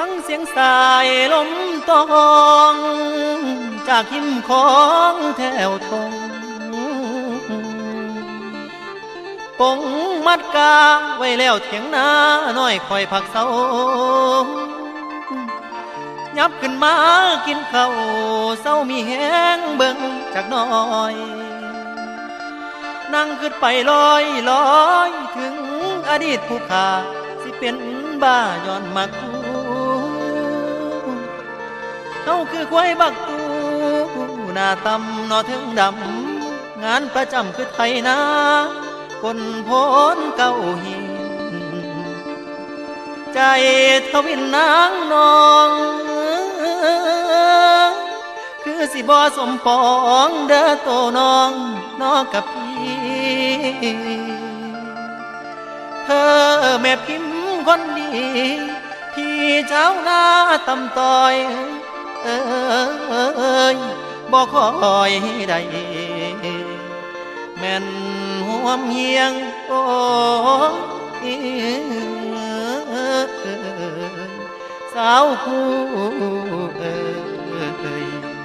ฟังเสียงสายลมตองจากหิมของแถวทงปงมัดกาไว้แล้วเถียงนาน้อยคอยผักเสายับขึ้นมากินข้าวเศร้ามีแห้งเบิ่งจากน้อยนั่งขึ้นไปลอยลอยถึงอดีตผู้ขาสิเป็นบ้าย้อนมักคู เขาคือควายบักตูหน้าตำนอถึงดำ งานประจำคือไทยนาคนพ้นเก้าหิน ใจทวินนางนอง คือสิบอสมปองเด้อโตน้องนอกกับพี่เธอแม่พิมพ์คนดี พี่เจ้าหน้าตำต้อย เอ้ยบอกคอยใดแม่นห่วมเฮียงโอ้ยสาวคู่เอ้ย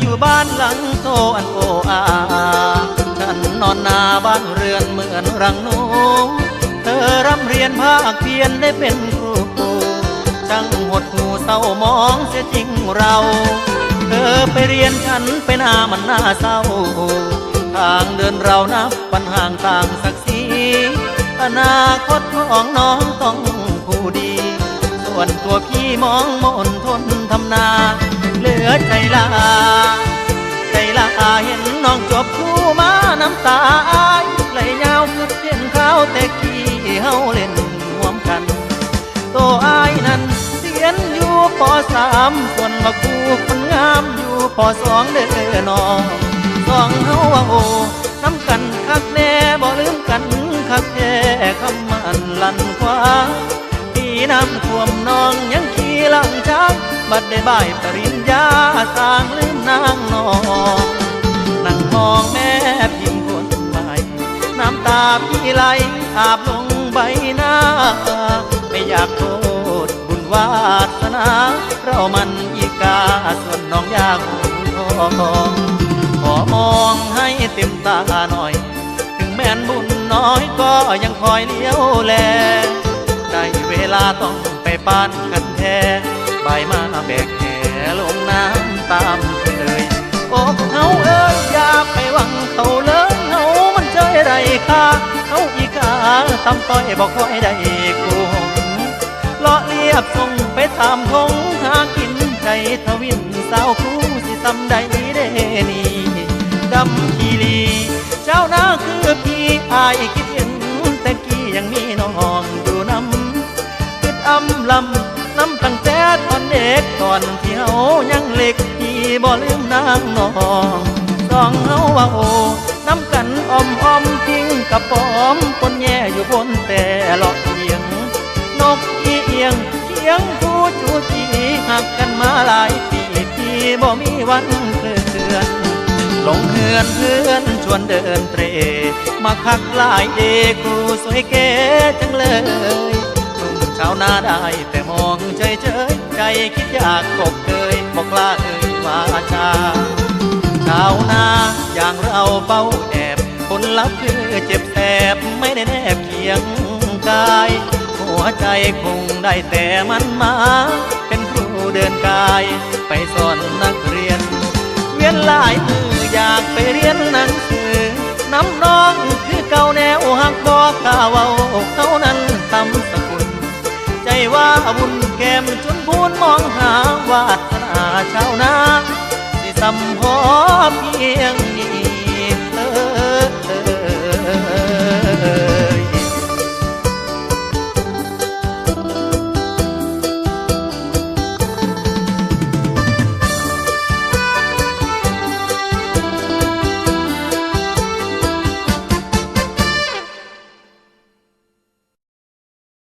อยู่บ้านหลังโตอันโออาฉันนอนนาบ้านเรือนเหมือนรังนูเธอร่ำเรียนภาคเพียนได้เป็นครูช่างหดหูเศร้ามองเสียจริงเรา เธอไปเรียนฉันไปหน้ามันหน้าเศร้า ทางเดินเรานับปัญหางต่างศักดิ์ศรีอนาคตของน้องต้องผู้ดี ส่วนตัวพี่มองมนทนทำนา เหลือใจลา ใจลาเห็นน้องจบครูมาน้ำตาอายไหลยาวคือเพียนข้าแต่กี้เฮาเล่นห่วมกันตัวอายนั้นเรียนอยู่ปสามส่วนมาครูคนงามอยู่ปสองเด้อน้องสองเฮาว่าโอ้น้ำกันคักแน่บ่ลืมกันคักแท้คำมันลั่นคว้าพี่น้ำท่วมน้องยังขี่หลังช้าง บัดได้ใบปริญญาสร้างลืมนางนองนั่งมองแม่พิมพ์คนใหม่น้ำตาพี่ไหลอาบลงใบหน้า ไม่อยากโทษบุญวาสนา เรามันอีกาส่วนน้องยากคงทองขอมองให้เต็มตาหน่อย ถึงแม้นบุญน้อยก็ยังคอยเลี้ยวแล ได้เวลาต้องไปปานกันแท้ บายมาแบกแหลงน้ำตามเคยโอ้เฮาเอ้ยอย่าไปหวังเขาเลยเฮามันเจยไรค่าเฮาอีกาทำต้อยบอกคอยได้กูเลาะเรียบส่งไปตามทงหากินใจทวินสาวคู่สิซ้ำใดเดนี่ดำขีลีเจ้านาคือพี่อายคิดเห็นแต่กี้ยังมีน้องอยู่นำคิดอำลำน้ำตั้งแต่ เด็กตอนเที่เฮายังเล็กพี่บ่ลืมนางน้องสองเฮาว่าโอน้ำกันออมออมทิ้งกับปอมคนแย่อยู่บนแต่หลอกเอียง นกอีเอียงเคียงผู้จูจีหักกันมาหลายปีพี่บ่มีวันเคลื่อนลงเฮือนเพื่อนชวนเดินเตรมาคักหลายเดครูสวยเก๋จังเลย ชาวนาได้แต่มองเฉยเฉยใจคิดอยากกบเกยบอกลาเอ่ยวาจาชาวนาอย่างเราเฝ้าแอบผลลัพธ์คือเจ็บแสบไม่ได้แนบเคียงกาย หัวใจคงได้แต่มันมา เป็นครูเดินกาย ไปสอนนักเรียน เวียนลายมืออยากไปเรียนหนังสือน้ำน้องคือเก่าแนวหักบอกข่าวเอาเขานั้น ใจว่าบุญแก้มจนพูนมองหาวาสนาชาวนาสิสำพอเพียง